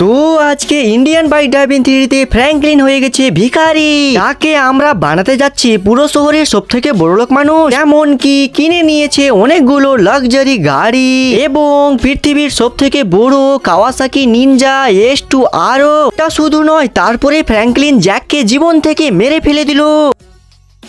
তো আজকে Indian bike driving থ্রিতে ফ্র্যাঙ্কলিন হয়ে গেছে ভিখারি। তাকে আমরা বানাতে যাচ্ছি পুরো শহরের সব থেকে বড় লোক মানুষ। এমন কি কিনে নিয়েছে অনেকগুলো লাক্সারি গাড়ি। এবং পৃথিবীর সব থেকে বড় কাওয়াসাকি নিনজা এস টু আরও তা শুধু নয়, তারপরে ফ্র্যাঙ্কলিন জ্যাককে জীবন থেকে মেরে ফেলে দিল।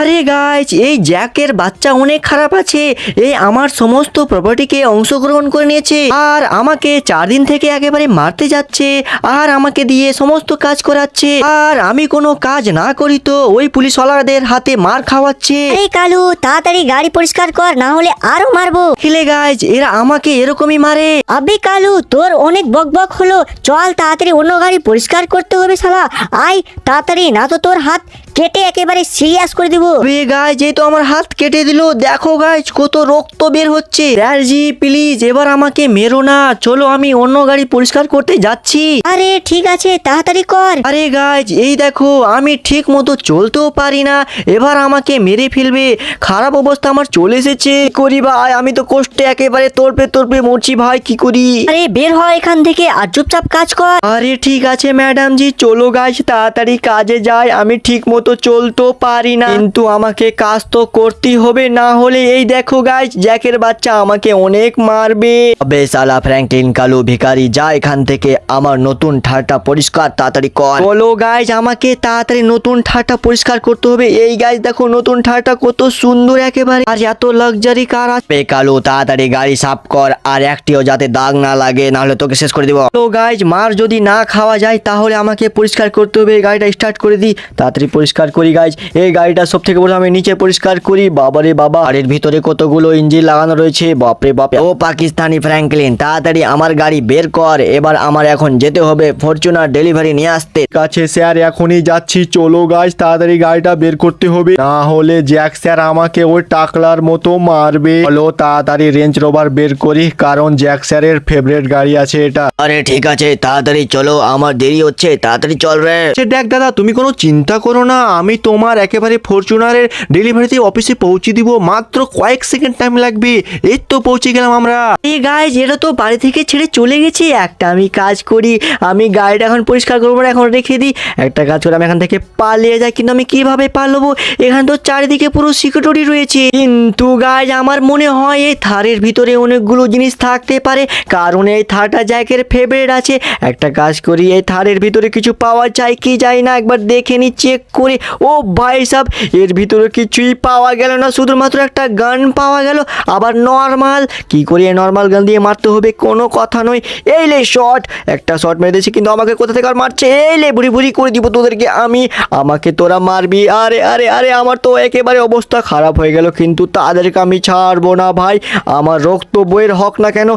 আরে গাইজ এই জ্যাকের বাচ্চা অনেক খারাপ আছে। এই আমার সমস্ত প্রপার্টিকে অংশগ্রহণ করে নিয়েছে। আর আমাকে চার দিন থেকে একেবারে মারতে যাচ্ছে। আর আমাকে দিয়ে সমস্ত কাজ করাচ্ছে। আর আমি কোনো কাজ না করি তো ওই পুলিশওয়ালাদের হাতে মার খাওয়াচ্ছে। আরে কালু তাড়াতাড়ি গাড়ি পরিষ্কার কর না হলে আরও মারবো। খেলে গাইজ এরা আমাকে এরকমই মারে। আবে কালু তোর অনেক বক বক হলো। চল তাড়াতাড়ি অন্য গাড়ি পরিষ্কার করতে হবে শালা। আয় তাড়াতাড়ি না তো তোর হাত। কেটে একেবারে সিরিয়াস করে দিব। বে গাইজ এই তো আমার হাত কেটে দিল। দেখো গাইজ কত রক্ত বের হচ্ছে। স্যারজি প্লিজ এবার আমাকে মেরো না। চলো আমি অন্য গাড়ি পরিষ্কার করতে যাচ্ছি। আরে ঠিক আছে তাড়াতাড়ি কর। আরে গাইজ এই দেখো আমি ঠিক মতো চলতেও পারি না। এবার আমাকে মেরে ফেলবে। খারাপ অবস্থা আমার চলে এসেছে। কি করি ভাই? আমি তো কষ্টে একেবারে তোরপে তোরপে মরছি ভাই কি করি? আরে বের হ এখান থেকে আর চুপচাপ কাজ কর। আরে ঠিক আছে ম্যাডাম জি চলো গাইজ তাড়াতাড়ি কাজে যাই। আমি ঠিক মতো চলতেও পারি না। কিন্তু আমাকে কাজ তো করতেই হবে, না হলে এই দেখো গাইজ জ্যাকের বাচ্চা আমাকে অনেক মারবে। আবে সালা ফ্র্যাঙ্কলিন কালু ভিখারি, যা এখান থেকে আমার নতুন ঠাটা পরিষ্কার তাড়াতাড়ি কর। বলো গাইজ আমাকে তাড়াতাড়ি নতুন ঠাটা পরিষ্কার করতে হবে। এই গাইজ দেখো নতুন ঠাটা কত সুন্দর একেবারে। আর এত লাক্সারি কার আছে। কালু, তাড়াতাড়ি গাড়ি সাফ কর, আর একটিও যাতে দাগ না লাগে না হলে তোকে শেষ করে দিব। তো গাইজ মার যদি না খাওয়া যায়, তাহলে আমাকে পরিষ্কার করতে হবে। গাড়িটা স্টার্ট করে দিই, তাড়াতাড়ি পরিষ্কার করি গাইজ এই গাড়িটা সব থেকে প্রথমে নিচে পরিষ্কার করি। বাবারে বাবা আর এর ভিতরে কতগুলো ইঞ্জিন লাগানো রয়েছে বাপরে বাপরে ও পাকিস্তানি ফ্র্যাঙ্কলিন তাড়াতাড়ি আমার গাড়ি বের কর। এবার আমার এখন যেতে হবে ফরচুনার ডেলিভারি নিয়ে আসতে। কাছে স্যার এখনই যাচ্ছি। চলো গাছ তাড়াতাড়ি গাড়িটা বের করতে হবে। না হলে জ্যাক স্যার আমাকে ওই টাকলার মতো মারবে। চলো তাড়াতাড়ি রেঞ্জ রোভার বের করি কারণ জ্যাক স্যারের ফেভারিট গাড়ি আছে এটা। আরে ঠিক আছে তাড়াতাড়ি চলো আমার দেরি হচ্ছে তাড়াতাড়ি চল রে। দেখ দাদা তুমি কোনো চিন্তা করো না। আমি তোমার একেবারে ফরচুনারের ডেলিভারিতে অফিসে পৌঁছে দিব। মাত্র কয়েক সেকেন্ড টাইম লাগবে। এই তো পৌঁছে গেলাম আমরা। এই গাইজ এটা তো বাড়ি থেকে ছেড়ে চলে গেছি। একটা আমি কাজ করি, আমি গাড়িটা এখন পরিষ্কার করব না, এখন রেখে দিই। একটা কাজ করে আমি এখান থেকে পালিয়ে যাই, কিন্তু আমি কীভাবে পালবো? এখানে তো চারিদিকে পুরো সিকিউরিটি রয়েছে। কিন্তু গাইজ আমার মনে হয় এই থারের ভিতরে অনেকগুলো জিনিস থাকতে পারে। কারণ এই থারটা জ্যাকের ফেভারিট আছে। একটা কাজ করি, এই থারের ভিতরে কিছু পাওয়া যায় কি যায় না, একবার দেখে নি চেক করে। ও ভাই সাহেব এর ভিতরে কিছুই পাওয়া গেল না, শুধুমাত্র একটা গান পাওয়া গেল। আবার নর্মাল কি করে নর্মাল গান দিয়ে মারতে হবে কোনো কথা নয়। এই লে শট একটা শট মেরে দিয়েছি, কিন্তু আমাকে কোথা থেকে আর মারছে? এই লে বুড়ি বুড়ি করে দিব তোদেরকে আমি। আমাকে তোরা মারবি, আরে আরে আরে, আমার তো একেবারে অবস্থা খারাপ হয়ে গেল, কিন্তু তাদেরকে আমি ছাড়বো না ভাই। আমার রক্ত বইয়ের হক না কেন?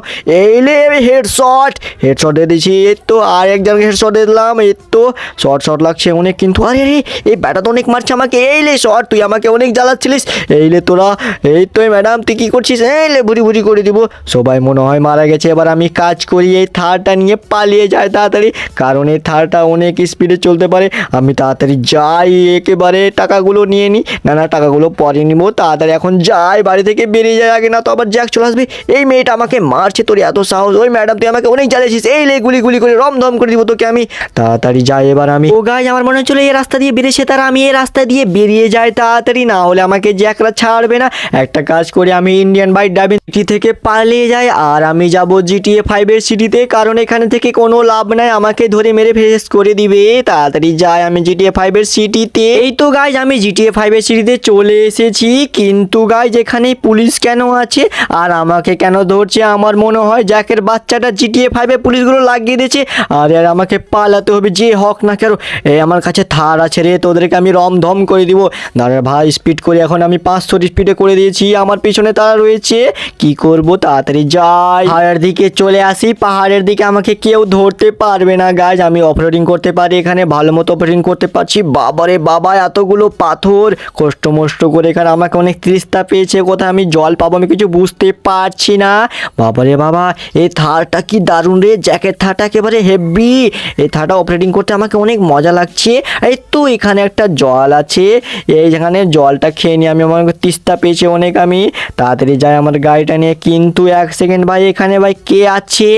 এই লে হেড শট দিয়ে দিয়েছি, এই তো আর একজনকে হেড শট দিলাম এর তো শর্ট শর্ট লাগছে অনেক কিন্তু, আরে আরে, এই ব্যাটা তো অনেক মারছে আমাকে। এই লে শর্ট তুই আমাকে অনেক জ্বালাচ্ছিলিস। এই লে তোরা, এই তো ম্যাডাম, তুই কী করছিস? এই লে বুড়ি বুড়ি করে দিব। সবাই মনে হয় মারা গেছে। এবার আমি কাজ করি, এই থারটা নিয়ে পালিয়ে যায় তাড়াতাড়ি। কারণ এই থারটা অনেক স্পিডে চলতে পারে। আমি তাড়াতাড়ি যাই, একেবারে টাকাগুলো নিয়ে নিই না না, টাকাগুলো পরে নিব, তাড়াতাড়ি এখন যাই, বাড়ি থেকে বেরিয়ে যায় আগে না তো আবার জ্যাক চলে আসবে। এই মেয়েটা আমাকে মারছে, তোর এত সাহস। ওই ম্যাডাম, তুই আমাকে অনেক জ্বালিয়েছিস এই লে গুলি গুলি করে, রমধম করে দিব তোকে আমি। তাড়াতাড়ি যাই, এবার আমি। ও গাছ আমার মনে হচ্ছিল এই রাস্তা দিয়ে বেরিয়েছে তারা আমি এই রাস্তা দিয়ে বেরিয়ে যাই তাড়াতাড়ি, না হলে আমাকে জ্যাকরা ছাড়বে না। একটা কাজ করি, আমি ইন্ডিয়ান বাইক ড্রাইভিং সিটি থেকে পালিয়ে যাই আর আমি যাব জিটিএ ফাইভের সিটিতে কারণ এখানে থেকে কোনো লাভ নাই, আমাকে ধরে মেরে ফেস করে দিবে। তাড়াতাড়ি যাই আমি জিটিএ ফাইভের সিটিতে এই তো গাইজ আমি জিটিএ ফাইভের সিটিতে চলে এসেছি। কিন্তু গাইজ এখানে পুলিশ কেন আছে? আর আমাকে কেন ধরছে? আমার মনে হয় জ্যাকের বাচ্চাটা জিটিএ ফাইভে পুলিশগুলো লাগিয়ে দিয়েছে। আর আমাকে পালাতে হবে, যে হক না কেন। আমার কাছে থার আছে রে তোদেরকে আমি রম ধম করে দিব। দাঁড়া ভাই স্পিড করে এখন আমি পাঁচশো স্পিডে করে দিয়েছি। আমার পিছনে তারা রয়েছে। কি করব? তাড়াতাড়ি যাই। পাহাড়ের দিকে চলে আসি। পাহাড়ের দিকে আমাকে কেউ ধরতে পারবে না গাছ আমি অপারেটিং করতে পারি এখানে, ভালো মতো অপারেটিং করতে পারছি। বাবারে বাবা, এতগুলো পাথর। কষ্ট মষ্ট করে এখানে আমাকে অনেক তৃষ্ণা পেয়েছে। কোথায় আমি জল পাবো আমি কিছু বুঝতে পারছি না। বাবারে বাবা এই থারটা কি দারুণ রে। জ্যাকেট থারটা একেবারে হেভি এই থারটা অপারেটিং করতে আমাকে অনেক মজা লাগছে। এই তো এখানে একটা জল আছে। এই যেখানে জলটা খেয়ে নিয়ে আমি আমার তিস্তা পেয়েছি অনেক আমি। তাড়াতাড়ি যাই আমার গাড়িটা নিয়ে। কিন্তু এক সেকেন্ড ভাই এখানে ভাই কে আছে?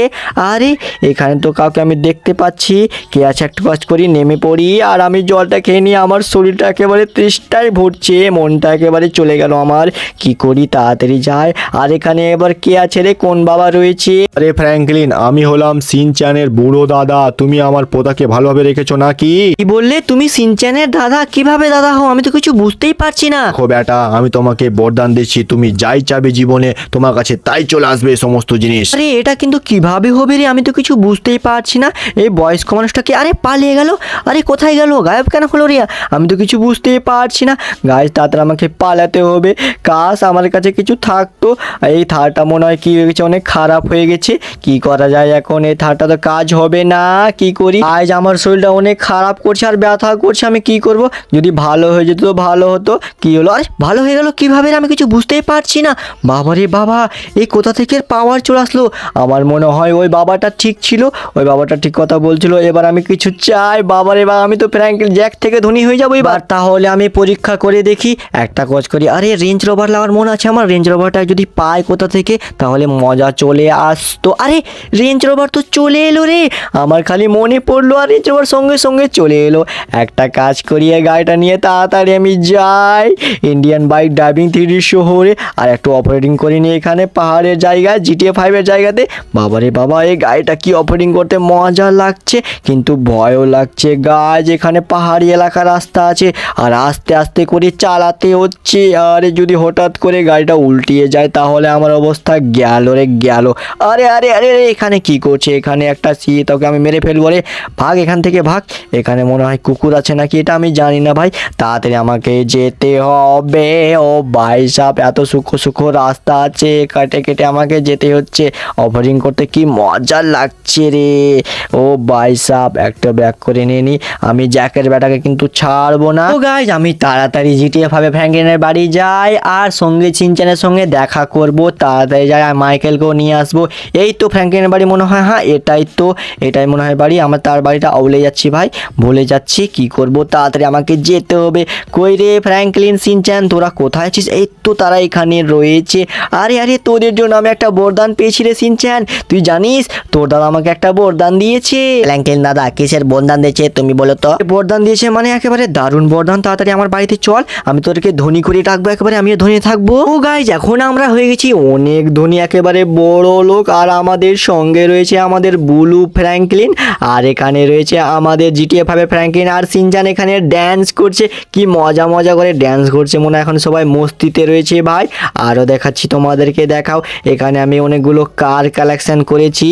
আরে এখানে তো কাউকে আমি দেখতে পাচ্ছি। কে আছে একটু কাজ করি নেমে পড়ি। আর আমি জলটা খেয়ে নিয়ে আমার শরীরটা একেবারে তৃষ্টায় ভরছে। মনটা একেবারে চলে গেল আমার। কি করি? তাড়াতাড়ি যায় আর এখানে এবার কে আছে রে? কোন বাবা রয়েছে? আরে ফ্র্যাঙ্কলিন আমি হলাম সিনচ্যানের বুড়ো দাদা। তুমি আমার পোতাকে ভালোভাবে রেখেছো নাকি? কি বললে? তুমি সিনচ্যানের দাদা কীভাবে দাদা হও? আমি তো কিছু বুঝতেই পারছি না। দেখো বেটা আমি তোমাকে বরদান দিচ্ছি তুমি যাই চাবে জীবনে তোমার কাছে তাই চলে আসবে এই সমস্ত জিনিস। আরে এটা কিন্তু কীভাবে হবে রে? আমি তো কিছু বুঝতেই পারছি না। এই বয়স্ক মানুষটাকে আরে পালিয়ে গেল? আরে কোথায় গেল? গায়েব কেন হলো রে আমি তো কিছু বুঝতেই পারছি না। গাছ তাড়াতাড়ি আমাকে পালাতে হবে। কাশ আমার কাছে কিছু থাকতো। এই থারটা মনে হয় কি হয়ে গেছে? অনেক খারাপ হয়ে গেছে। কি করা যায় এখন? এই থারটা তো কাজ হবে না। কি করি? আজ আমার শরীরটা অনেক খারাপ করছে আর ব্যথা করছে। আমি কি করব? যদি ভালো হয়ে যেত ভালো হতো। কি হলো? আরে, ভালো হয়ে গেল কীভাবে? আমি কিছু বুঝতেই পারছি না। বাবা রে বাবা, এই কোথা থেকে পাওয়ার চলে আসলো? আমার মনে হয় ওই বাবাটা ঠিক ছিল। ওই বাবাটা ঠিক কথা বলছিল। এবার আমি কিছু চাই। বাবা রে বাবা, আমি তো ফ্র্যাঙ্কেল জ্যাক থেকে ধনী হয়ে যাব এবার। তাহলে আমি পরীক্ষা করে দেখি। একটা কাজ করি। আরে রেঞ্জ রোভার লাগার মনে আছে আমার? রেঞ্জ রোভারটা যদি পাই কোথা থেকে, তাহলে মজা চলে আসতো। আরে রেঞ্জ রোভার তো চলে এলো রে। আমার খালি মনে পড়ল। আর রেঞ্জ রোভার সঙ্গে সঙ্গে চলে এলো। একটা কাজ করিয়ে গাড়িটা নিয়ে তাড়াতাড়ি আমি যাই। ইন্ডিয়ান বাইক ড্রাইভিং থ্রি শহরে। আর একটু অপারেটিং করে নিয়ে এখানে পাহাড়ের জায়গায় জিটিএ ফাইভের জায়গাতে। বাবারে বাবা এই গাড়িটা কি অপারেটিং করতে মজা লাগছে। কিন্তু ভয়ও লাগছে। গাছ এখানে পাহাড়ি এলাকা রাস্তা আছে। আর আস্তে আস্তে করে চালাতে হচ্ছে। আরে যদি হঠাৎ করে গাড়িটা উল্টিয়ে যায় তাহলে আমার অবস্থা গেল রে গেল। আরে আরে আরে আরে, এখানে কি করছে? এখানে একটা সি তোকে আমি মেরে ফেলব রে। ভাগ এখান থেকে ভাগ। এখানে মনে হয় কুকুর আছে নাকি? এটা আমি জানি না ভাই। তাড়াতাড়ি আমাকে যেতে হবে। ও ভাই সাপ এত সুখো সুখো রাস্তা আছে, কেটে কেটে আমাকে যেতে হচ্ছে। অফারিং করতে কি মজা লাগছে রে। ও ভাই সাপ একটা ব্যাক করে নিয়ে নি। আমি জ্যাকের ব্যাটাকে কিন্তু ছাড়বো না। তো গাইজ আমি তাড়াতাড়ি জিটিএ ভাবে ফ্র্যাঙ্কলিনের বাড়ি যাই, আর সঙ্গে চিনচানের সঙ্গে দেখা করব। তাড়াতাড়ি যাই, আর মাইকেলকেও নিয়ে আসব। এই তো ফ্র্যাঙ্কলিনের বাড়ি মনে হয় হ্যাঁ এটাই তো, এটাই মনে হয় বাড়ি। আমার তার বাড়িটা আউলে যাচ্ছি ভাই। ভুলে যাচ্ছি, কি করব? তাড়াতাড়ি আমাকে যেতে হবে। কই রে ফ্র্যাঙ্কলিন সিনচ্যান তোরা কোথায় আছিস? এই তো তারা এখানে রয়েছে। আরে আরে তোদের জন্য আমি একটা বরদান পেয়েছি রে সিনচ্যান। তুই জানিস তোর দাদা আমাকে একটা বরদান দিয়েছে। ফ্র্যাঙ্কলিন দাদা কিসের বরদান দিয়েছে তুমি বলো তো? বরদান দিয়েছে মানে একেবারে দারুণ বরদান। তাড়াতাড়ি আমার বাড়িতে চল। আমি তোদেরকে ধনী করে রাখব একেবারে আমিও ধনী থাকব। ও গাইজ এখন আমরা হয়ে গেছি অনেক ধনী একেবারে বড় লোক। আর আমাদের সঙ্গে রয়েছে আমাদের বুলু ফ্র্যাঙ্কলিন। আর এখানে রয়েছে আমাদের জিটিএ ফাইভে ফ্র্যাঙ্কলিন। আর সিনজান এখানে ড্যান্স করছে। কি মজা মজা করে ড্যান্স করছে মনে এখন সবাই মস্তিতে রয়েছে ভাই। আরও দেখাচ্ছি তোমাদেরকে দেখাও। এখানে আমি অনেকগুলো কার কালেকশন করেছি।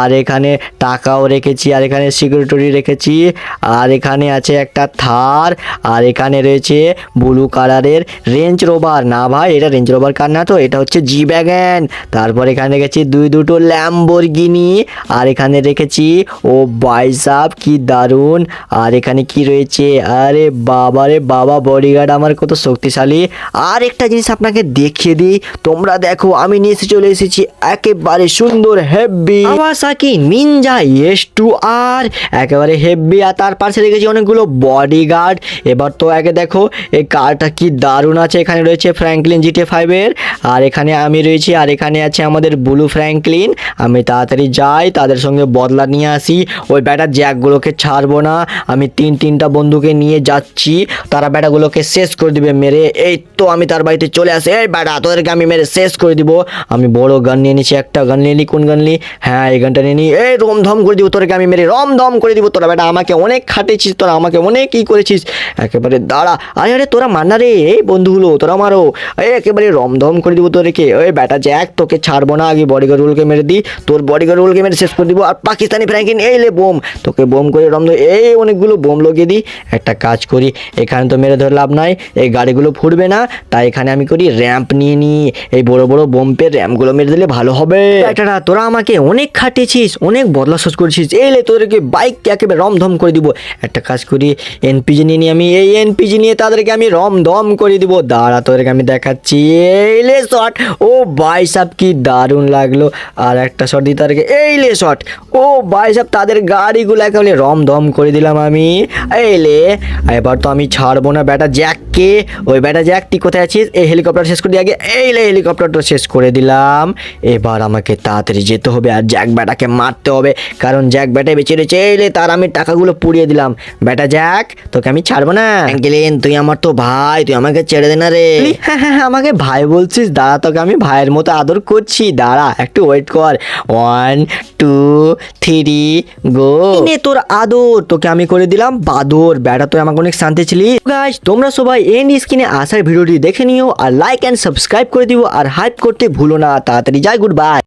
আর এখানে টাকাও রেখেছি। আর এখানে সিকিউরিটি রেখেছি। আর এখানে আছে একটা থার। আর এখানে রয়েছে ব্লু কালারের রেঞ্জ রোভার না ভাই, এটা রেঞ্জ রোভার কার না তো, এটা হচ্ছে জি ব্যাগেন তারপর এখানে রেখেছি দুই দুটো ল্যাম্বরগিনি আর এখানে রেখেছি, ও বাইসাপ কি দারুণ। আর এখানে কি রয়েছে? আরে বাবা রে, বাবা বডিগার্ড আমার কত শক্তিশালী। আর একটা জিনিস আপনাকে দেখিয়ে দিই, তোমরা দেখো, আমি নিয়ে এসে চলে এসেছি একেবারে সুন্দর heavy Kawasaki Ninja S two আর একেবারে হেভি আর তার পাশে রেখেছি অনেকগুলো বডিগার্ড এবার তো আগে দেখো, এই কারটা কি দারুণ আছে, এখানে রয়েছে ফ্র্যাঙ্কলিন জিটি ফাইভের আর এখানে আমি রয়েছি, আর এখানে আছে আমাদের ব্লু ফ্র্যাঙ্কলিন আমি তাড়াতাড়ি যাই, তাদের সঙ্গে বদলা নিয়ে আসি। ওই ব্যাটার জ্যাকগুলোকে ছাড়বো না। আমি তিন তিনটা বন্ধুকে নিয়ে যাচ্ছি। তারা ব্যাটাগুলোকে শেষ করে দিবে, মেরে। এই তো আমি তার বাড়িতে চলে আসি। এই ব্যাটা তোদেরকে আমি মেরে শেষ করে দিব। আমি বড় গান নিয়ে নিচ্ছি একটা গান নিয়ে নি, কোন গান নি? হ্যাঁ এই গানটা নিয়ে নি। এই রমধম করে দিব তোরকে আমি মেরে, রমধম করে দিব তোরা। বেটা, আমাকে অনেক খাটেছিস তোরা, আমাকে অনেক কি করেছিস। একেবারে দাঁড়া। আরে আরে, তোরা মান্না রে, এই বন্ধুগুলো, তোরা মারো। এই একেবারে রমধম করে দিব তোদেরকে। ওই ব্যাটা জ্যাক তোকে ছাড়বো না। আগে বডিগার্ডগুলোকে মেরে দিই তোর বডিগার্ডগুলোকে মেরে শেষ করে দিব। আর পাকিস্তানি ফ্র্যাঙ্কিন এই লে বোম। তোকে বোম করে রমধম এই অনেকগুলো বোম লাগিয়ে দিই একটা কাজ করি, এখানে তো মেরে ধরে লাভ নাই, এই গাড়িগুলো ফুটবে না, তাই এখানে আমি করি র্যাম্প নিয়ে নিই, এই বড় বড় বোম্পের র্যাম্পগুলো মেরে দিলে ভালো হবে। একটা তোরা আমাকে অনেক খাটিয়েছিস, অনেক বদলা সোচ করেছিস, এই লে তোদেরকে বাইক একেবারে রমধম করে দিব। একটা কাজ করি এনপিজি নিয়ে নিই আমি, এই এনপিজি নিয়ে তাদেরকে আমি রমধম করে দিব। দাঁড়া, তোদেরকে আমি দেখাচ্ছি, এই লে শট ও বাই সাহেব কি দারুণ লাগল। আর একটা শট দিই তাদেরকে, এই লে শট ও বাই সাহেব তাদের গাড়িগুলো একেবারে রমধম করে দিলাম আমি, এই লে এবার তো আমি ছাড়বো না ব্যাটা জ্যাককে ওই ব্যাটা জ্যাক তুই কোথায় আছিস? এই হেলিকপ্টার শেষ করে দিয়ে আগে। এই হেলিকপ্টারটা শেষ করে দিলাম। এবার আমাকে তাড়াতাড়ি যেতে হবে আর জ্যাক ব্যাটাকে মারতে হবে। কারণ জ্যাক ব্যাটা বেঁচে রয়েছে। এই তার আমি টাকাগুলো পুড়িয়ে দিলাম। ব্যাটা জ্যাক তোকে আমি ছাড়বো না। অ্যাঙ্কেলিন তুই আমার তো ভাই তুই আমাকে ছেড়ে দে না রে। হ্যাঁ হ্যাঁ আমাকে ভাই বলছিস। দাঁড়া তোকে আমি ভাইয়ের মতো আদর করছি। দাঁড়া একটু ওয়েট কর। ওয়ান টু থ্রি গো নে তোর আদর। তোকে আমি করে দিলাম বাদর। ব্যাটা তুই আমাকে অনেক শান্তি ছিলি। গাইস তোমরা সবাই এন্ড স্ক্রিনে আসার ভিডিওটি দেখে নিও আর লাইক অ্যান্ড সাবস্ক্রাইব করে দিও আর হাইপ করতে ভুলো না। তাড়াতাড়ি যাই গুড বাই